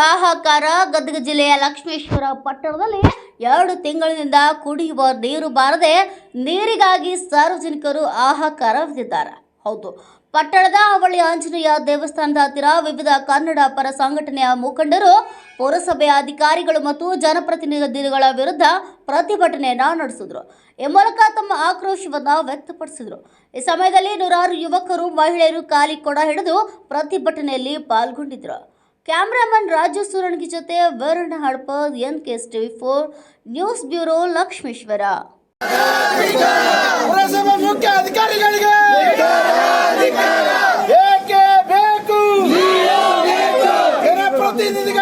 ಹಾಹಾಕಾರ ಗದಗ ಜಿಲ್ಲೆಯ ಲಕ್ಷ್ಮೇಶ್ವರ ಪಟ್ಟಣದಲ್ಲಿ ಎರಡು ತಿಂಗಳಿನಿಂದ ಕುಡಿಯುವ ನೀರು ಬಾರದೆ ನೀರಿಗಾಗಿ ಸಾರ್ವಜನಿಕರು ಹಾಹಾಕಾರವಿದ್ದಾರೆ ಹೌದು, ಪಟ್ಟಣದ ಅವಳಿ ಆಂಜನೇಯ ದೇವಸ್ಥಾನದ ಹತ್ತಿರ ವಿವಿಧ ಕನ್ನಡ ಪರ ಸಂಘಟನೆಯ ಮುಖಂಡರು ಪುರಸಭೆಯ ಅಧಿಕಾರಿಗಳು ಮತ್ತು ಜನಪ್ರತಿನಿಧಿಗಳ ವಿರುದ್ಧ ಪ್ರತಿಭಟನೆಯನ್ನು ನಡೆಸಿದ್ರು. ಈ ಮೂಲಕ ತಮ್ಮ ಆಕ್ರೋಶವನ್ನು ವ್ಯಕ್ತಪಡಿಸಿದರು. ಈ ಸಮಯದಲ್ಲಿ ನೂರಾರು ಯುವಕರು, ಮಹಿಳೆಯರು ಕಾಲಿ ಕೊಡ ಹಿಡಿದು ಪ್ರತಿಭಟನೆಯಲ್ಲಿ ಪಾಲ್ಗೊಂಡಿದ್ರು. ಕ್ಯಾಮ್ರಾಮನ್ ರಾಜು ಸುರಣಗಿ ಜೊತೆ Varun Hadpar N KS TV four news bureau Lakshmeshwar. ಮುಖ್ಯ ಅಧಿಕಾರಿಗಳಿಗೆ ಪ್ರತಿನಿಧಿಗಳ